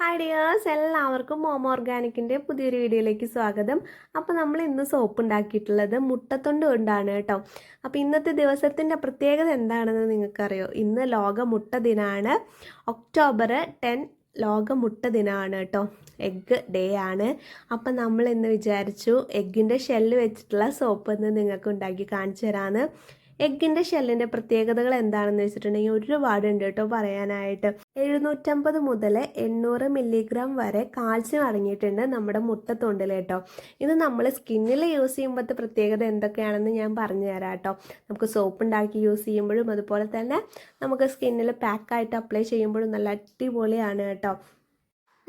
Hi dears എല്ലാവർക്കും മോമോ ഓർഗാനിക്കിന്റെ പുതിയൊരു വീഡിയോയിലേക്ക് സ്വാഗതം. അപ്പോൾ നമ്മൾ ഇന്ന് സോപ്പ് ഉണ്ടാക്കിയിട്ടുള്ളത് മുട്ടത്തൊണ്ട് കൊണ്ടാണ് കേട്ടോ. അപ്പോൾ ഇന്നത്തെ ദിവസത്തിന്റെ പ്രത്യേകത എന്താണെന്ന് നിങ്ങൾക്കറിയോ? ഇന്ന് ലോക മുട്ട ദിനമാണ് ഒക്ടോബർ ടെൻ ലോക മുട്ട ദിനമാണ് കേട്ടോ. എഗ്ഗ് ഡേ ആണ്. അപ്പം നമ്മൾ ഇന്ന് വിചാരിച്ചു എഗ്ഗിന്റെ ഷെല്ല് വെച്ചിട്ടുള്ള സോപ്പ് ഒന്ന് നിങ്ങൾക്ക് ഉണ്ടാക്കി കാണിച്ചു തരാമെന്ന് എഗ്ഗിന്റെ ഷെല്ലിന്റെ പ്രത്യേകതകൾ എന്താണെന്ന് വെച്ചിട്ടുണ്ടെങ്കിൽ ഒരുപാട് ഉണ്ട് കേട്ടോ പറയാനായിട്ട്. എഴുന്നൂറ്റമ്പത് മുതൽ എണ്ണൂറ് മില്ലിഗ്രാം വരെ കാൽസ്യം അടങ്ങിയിട്ടുണ്ട് നമ്മുടെ മുട്ടത്തൊണ്ടിൽ കേട്ടോ. ഇത് നമ്മൾ സ്കിന്നിൽ യൂസ് ചെയ്യുമ്പോഴത്തെ പ്രത്യേകത എന്തൊക്കെയാണെന്ന് ഞാൻ പറഞ്ഞു തരാം കേട്ടോ. നമുക്ക് സോപ്പ് ഉണ്ടാക്കി യൂസ് ചെയ്യുമ്പോഴും അതുപോലെ തന്നെ നമുക്ക് സ്കിന്നിൽ പാക്കായിട്ട് അപ്ലൈ ചെയ്യുമ്പോഴും നല്ല അടിപൊളിയാണ് കേട്ടോ.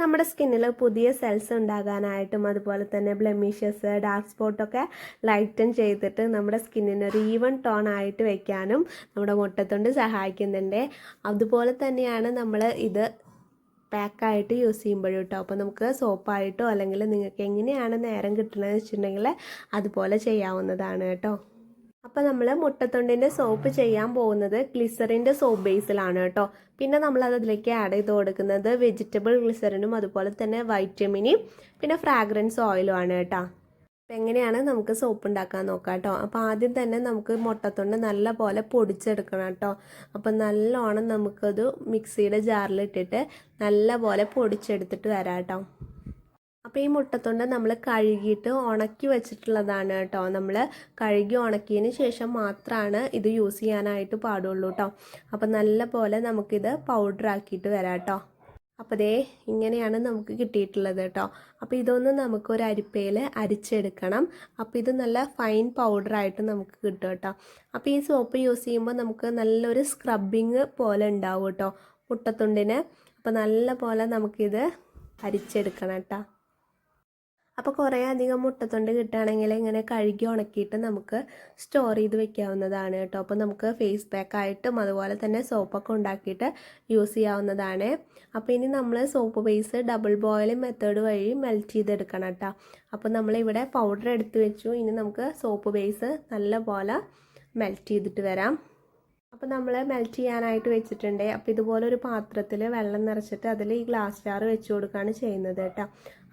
നമ്മുടെ സ്കിന്നിൽ പുതിയ സെൽസ് ഉണ്ടാകാനായിട്ടും അതുപോലെ തന്നെ ബ്ലെമിഷസ് ഡാർക്ക് സ്പോട്ടൊക്കെ ലൈറ്റൻ ചെയ്തിട്ട് നമ്മുടെ സ്കിന്നിന് ഒരു ഈവൻ ടോൺ ആയിട്ട് വെക്കാനും നമ്മുടെ മുട്ടത്തൊണ്ട് സഹായിക്കുന്നുണ്ട്. അതുപോലെ തന്നെയാണ് നമ്മൾ ഇത് പാക്കായിട്ട് യൂസ് ചെയ്യുമ്പോഴും കേട്ടോ അപ്പോൾ നമുക്ക് സോപ്പായിട്ടോ അല്ലെങ്കിൽ നിങ്ങൾക്ക് എങ്ങനെയാണ് നേരം കിട്ടണമെന്ന് വെച്ചിട്ടുണ്ടെങ്കിൽ അതുപോലെ ചെയ്യാവുന്നതാണ് കേട്ടോ അപ്പോൾ നമ്മൾ മുട്ടത്തൊണ്ടിന്റെ സോപ്പ് ചെയ്യാൻ പോകുന്നത് ഗ്ലിസറിന്റെ സോപ്പ് ബേസിലാണ് കേട്ടോ. പിന്നെ നമ്മൾ അതിലേക്ക് ആഡ് ചെയ്ത് കൊടുക്കുന്നത് വെജിറ്റബിൾ ഗ്ലിസറിനും അതുപോലെ തന്നെ വൈറ്റമിനും പിന്നെ ഫ്രാഗ്രൻസ് ഓയിലും ആണ് കേട്ടോ. അപ്പം എങ്ങനെയാണ് നമുക്ക് സോപ്പ് ഉണ്ടാക്കാൻ നോക്കാം കേട്ടോ. അപ്പോൾ ആദ്യം തന്നെ നമുക്ക് മുട്ടത്തൊണ്ട് നല്ല പോലെ പൊടിച്ചെടുക്കണം കേട്ടോ. അപ്പം നല്ലോണം നമുക്കത് മിക്സിയുടെ ജാറിലിട്ടിട്ട് നല്ല പോലെ പൊടിച്ചെടുത്തിട്ട് വരാം കേട്ടോ. അപ്പോൾ ഈ മുട്ടത്തൊണ്ട് നമ്മൾ കഴുകിയിട്ട് ഉണക്കി വെച്ചിട്ടുള്ളതാണ് കേട്ടോ. നമ്മൾ കഴുകി ഉണക്കിയതിന് ശേഷം മാത്രമാണ് ഇത് യൂസ് ചെയ്യാനായിട്ട് പാടുള്ളൂ കേട്ടോ അപ്പോൾ നല്ല പോലെ നമുക്കിത് പൗഡർ ആക്കിയിട്ട് വരാം കേട്ടോ അപ്പോൾ ദേ ഇങ്ങനെയാണ് നമുക്ക് കിട്ടിയിട്ടുള്ളത് കേട്ടോ അപ്പോൾ ഇതൊന്ന് നമുക്ക് ഒരു അരിപ്പയിൽ അരിച്ചെടുക്കണം. അപ്പോൾ ഇത് നല്ല ഫൈൻ പൗഡറായിട്ട് നമുക്ക് കിട്ടും കേട്ടോ അപ്പോൾ ഈ സോപ്പ് യൂസ് ചെയ്യുമ്പോൾ നമുക്ക് നല്ലൊരു സ്ക്രബിങ് പോലെ ഉണ്ടാവും കേട്ടോ മുട്ടത്തുണ്ടിന്. അപ്പോൾ നല്ല പോലെ നമുക്കിത് അരിച്ചെടുക്കണം കേട്ടോ അപ്പോൾ കുറേ അധികം മുട്ടത്തൊണ്ട് കിട്ടുകയാണെങ്കിൽ ഇങ്ങനെ കഴുകി ഉണക്കിയിട്ട് നമുക്ക് സ്റ്റോർ ചെയ്ത് വെക്കാവുന്നതാണ് കേട്ടോ. അപ്പോൾ നമുക്ക് ഫേസ് പാക്ക് ആയിട്ടും അതുപോലെ തന്നെ സോപ്പൊക്കെ ഉണ്ടാക്കിയിട്ട് യൂസ് ചെയ്യാവുന്നതാണ്. അപ്പോൾ ഇനി നമ്മൾ soap base double boil method വഴി മെൽറ്റ് ചെയ്തെടുക്കണം കേട്ടോ. അപ്പോൾ നമ്മളിവിടെ പൗഡർ എടുത്ത് വെച്ചു. ഇനി നമുക്ക് സോപ്പ് ബേസ് നല്ലപോലെ മെൽറ്റ് ചെയ്തിട്ട് വരാം. അപ്പോൾ നമ്മൾ മെൽറ്റ് ചെയ്യാനായിട്ട് വെച്ചിട്ടുണ്ട്. അപ്പോൾ ഇതുപോലെ ഒരു പാത്രത്തിൽ വെള്ളം നിറച്ചിട്ട് അതിൽ ഈ ഗ്ലാസ് ജാർ വെച്ച് കൊടുക്കുകയാണ് ചെയ്യുന്നത് കേട്ടോ.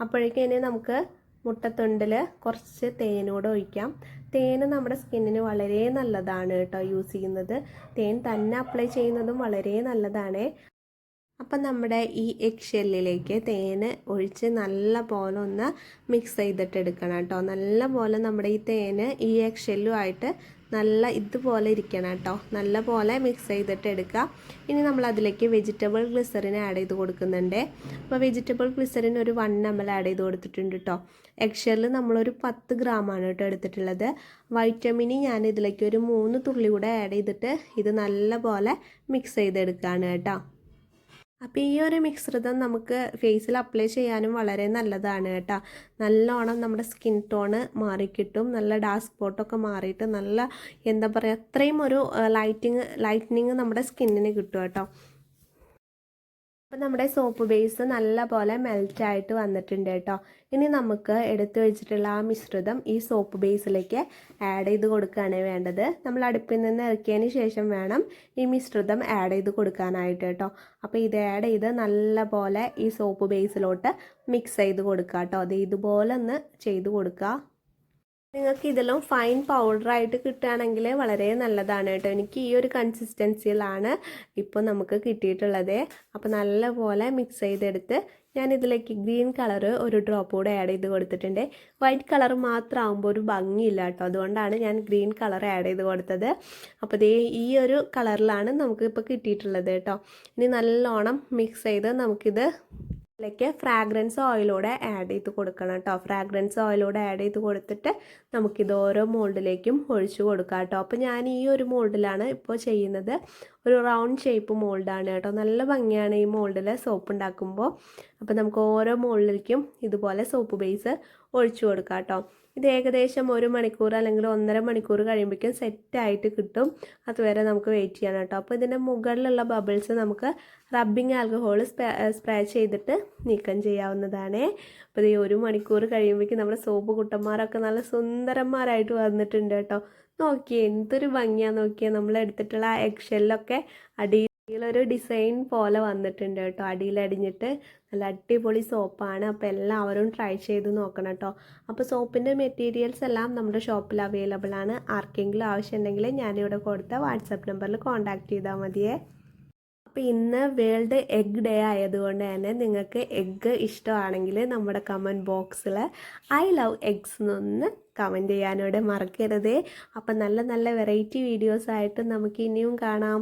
അപ്പോഴേക്കും ഇനി നമുക്ക് മുട്ടത്തൊണ്ടിൽ കുറച്ച് തേനൂടെ ഒഴിക്കാം. തേൻ നമ്മുടെ സ്കിന്നിന് വളരെ നല്ലതാണ് കേട്ടോ യൂസ് ചെയ്യുന്നത്. തേൻ തന്നെ അപ്ലൈ ചെയ്യുന്നതും വളരെ നല്ലതാണ്. അപ്പം നമ്മുടെ ഈ എഗ് ഷെല്ലിലേക്ക് തേൻ ഒഴിച്ച് നല്ല പോലെ ഒന്ന് മിക്സ് ചെയ്തിട്ട് എടുക്കണം കേട്ടോ. നല്ല പോലെ നമ്മുടെ ഈ തേൻ ഈ എഗ് ഷെല്ലുമായിട്ട് നല്ല ഇതുപോലെ ഇരിക്കണം കേട്ടോ. നല്ല പോലെ മിക്സ് ചെയ്തിട്ട് എടുക്കുക. ഇനി നമ്മൾ അതിലേക്ക് വെജിറ്റബിൾ ഗ്ലിസറിൻ ആഡ് ചെയ്ത് കൊടുക്കുന്നുണ്ട്. അപ്പോൾ വെജിറ്റബിൾ ഗ്ലിസറിൻ ഒരു വൺ എം ആഡ് ചെയ്ത് കൊടുത്തിട്ടുണ്ട് കേട്ടോ. എക്ഷറിൽ നമ്മളൊരു പത്ത് ഗ്രാമാണ് കേട്ടോ എടുത്തിട്ടുള്ളത്. വൈറ്റമിന് ഞാൻ ഇതിലേക്ക് ഒരു മൂന്ന് തുള്ളി കൂടെ ആഡ് ചെയ്തിട്ട് ഇത് നല്ല പോലെ മിക്സ് ചെയ്തെടുക്കുകയാണ് കേട്ടോ. അപ്പോൾ ഈ ഒരു മിശ്രിതം നമുക്ക് ഫേസിൽ അപ്ലൈ ചെയ്യാനും വളരെ നല്ലതാണ് കേട്ടോ. നല്ലോണം നമ്മുടെ സ്കിൻ ടോണ് മാറിക്കിട്ടും നല്ല ഡാർക്ക് സ്പോട്ടൊക്കെ മാറിയിട്ട് നല്ല എന്താ പറയുക അത്രയും ഒരു ലൈറ്റിങ് ലൈറ്റനിങ് നമ്മുടെ സ്കിന്നിന് കിട്ടും കേട്ടോ. അപ്പോൾ നമ്മുടെ സോപ്പ് ബേസ് നല്ല പോലെ മെൽറ്റായിട്ട് വന്നിട്ടുണ്ട് കേട്ടോ. ഇനി നമുക്ക് എടുത്തു വെച്ചിട്ടുള്ള ആ മിശ്രിതം ഈ സോപ്പ് ബേസിലേക്ക് ആഡ് ചെയ്ത് കൊടുക്കുകയാണ് വേണ്ടത്. നമ്മൾ അടുപ്പിൽ നിന്ന് ഇറക്കിയതിന് ശേഷം വേണം ഈ മിശ്രിതം ആഡ് ചെയ്ത് കൊടുക്കാനായിട്ട് കേട്ടോ. അപ്പോൾ ഇത് ആഡ് ചെയ്ത് നല്ല പോലെ ഈ സോപ്പ് ബേസിലോട്ട് മിക്സ് ചെയ്ത് കൊടുക്കുക കേട്ടോ അത് ഇതുപോലെ ഒന്ന് ചെയ്ത് കൊടുക്കുക നിങ്ങൾക്ക് ഇതെല്ലാം ഫൈൻ പൗഡറായിട്ട് കിട്ടുകയാണെങ്കിൽ വളരെ നല്ലതാണ് കേട്ടോ. എനിക്ക് ഈ ഒരു കൺസിസ്റ്റൻസിയിലാണ് ഇപ്പോൾ നമുക്ക് കിട്ടിയിട്ടുള്ളത്. അപ്പോൾ നല്ലപോലെ മിക്സ് ചെയ്തെടുത്ത് ഞാൻ ഇതിലേക്ക് ഗ്രീൻ കളർ ഒരു ഡ്രോപ്പ് കൂടെ ആഡ് ചെയ്ത് കൊടുത്തിട്ടുണ്ട്. വൈറ്റ് കളർ മാത്രം ആകുമ്പോൾ ഒരു ഭംഗിയില്ല കേട്ടോ. അതുകൊണ്ടാണ് ഞാൻ ഗ്രീൻ കളർ ആഡ് ചെയ്ത് കൊടുത്തത്. അപ്പോൾ ഇതേ ഈ ഒരു കളറിലാണ് നമുക്കിപ്പോൾ കിട്ടിയിട്ടുള്ളത് കേട്ടോ. ഇനി നല്ലോണം മിക്സ് ചെയ്ത് നമുക്കിത് ഇതിലേക്ക് ഫ്രാഗ്രൻസ് ഓയിലൂടെ ആഡ് ചെയ്ത് കൊടുക്കണം കേട്ടോ. ഫ്രാഗ്രൻസ് ഓയിലൂടെ ആഡ് ചെയ്ത് കൊടുത്തിട്ട് നമുക്കിത് ഓരോ മോൾഡിലേക്കും ഒഴിച്ചു കൊടുക്കാം കേട്ടോ. അപ്പോൾ ഞാൻ ഈ ഒരു മോൾഡിലാണ് ഇപ്പോൾ ചെയ്യുന്നത്. ഒരു റൗണ്ട് ഷേപ്പ് മോൾഡാണ് കേട്ടോ. നല്ല ഭംഗിയാണ് ഈ മോൾഡിൽ സോപ്പ് ഉണ്ടാക്കുമ്പോൾ അപ്പോൾ നമുക്ക് ഓരോ മോൾഡിലേക്കും ഇതുപോലെ സോപ്പ് ബേസ് ഒഴിച്ചു കൊടുക്കാം കേട്ടോ. ഇത് ഏകദേശം ഒരു മണിക്കൂർ അല്ലെങ്കിൽ ഒന്നര മണിക്കൂർ കഴിയുമ്പോഴേക്കും സെറ്റായിട്ട് കിട്ടും. അതുവരെ നമുക്ക് വെയിറ്റ് ചെയ്യണം കേട്ടോ. അപ്പോൾ ഇതിന്റെ മുകളിലുള്ള ബബിൾസ് നമുക്ക് റബ്ബിങ് ആൽക്കഹോൾ സ്പ്രേ ചെയ്തിട്ട് നീക്കം ചെയ്യാവുന്നതാണ്. അപ്പോൾ ഈ ഒരു മണിക്കൂർ കഴിയുമ്പോഴേക്കും നമ്മുടെ സോപ്പ് കുട്ടന്മാരൊക്കെ നല്ല സുന്ദരന്മാരായിട്ട് വന്നിട്ടുണ്ട് കേട്ടോ. നോക്കിയേ എന്തൊരു ഭംഗിയാ നോക്കിയാൽ നമ്മൾ എടുത്തിട്ടുള്ള ആ ഷെല്ലൊക്കെ അടിയിലൊരു ഡിസൈൻ പോലെ വന്നിട്ടുണ്ട് കേട്ടോ. അടിയിലടിഞ്ഞിട്ട് നല്ല അടിപൊളി സോപ്പാണ്. അപ്പോൾ എല്ലാവരും ട്രൈ ചെയ്ത് നോക്കണം കേട്ടോ. അപ്പോൾ സോപ്പിന്റെ മെറ്റീരിയൽസ് എല്ലാം നമ്മുടെ ഷോപ്പിൽ അവൈലബിൾ ആണ്. ആർക്കെങ്കിലും ആവശ്യമുണ്ടെങ്കിൽ ഞാനിവിടെ കൊടുത്ത വാട്സപ്പ് നമ്പറിൽ കോൺടാക്ട് ചെയ്താൽ മതിയേ. അപ്പോൾ ഇന്ന് വേൾഡ് എഗ് ഡേ ആയതുകൊണ്ട് തന്നെ നിങ്ങൾക്ക് എഗ്ഗ് ഇഷ്ടമാണെങ്കിൽ നമ്മുടെ കമന്റ് ബോക്സിൽ ഐ ലവ് എഗ്സ് എന്നൊന്ന് കമന്റ് ചെയ്യാനോടെ മറക്കരുതേ. അപ്പം നല്ല നല്ല വെറൈറ്റി വീഡിയോസ് ആയിട്ട് നമുക്ക് ഇനിയും കാണാം.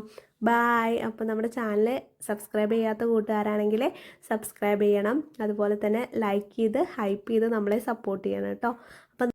ബായ് അപ്പോൾ നമ്മുടെ ചാനൽ സബ്സ്ക്രൈബ് ചെയ്യാത്ത കൂട്ടുകാരാണെങ്കിൽ സബ്സ്ക്രൈബ് ചെയ്യണം. അതുപോലെ തന്നെ ലൈക്ക് ചെയ്ത് ഹൈപ്പ് ചെയ്ത് നമ്മളെ സപ്പോർട്ട് ചെയ്യണം കേട്ടോ.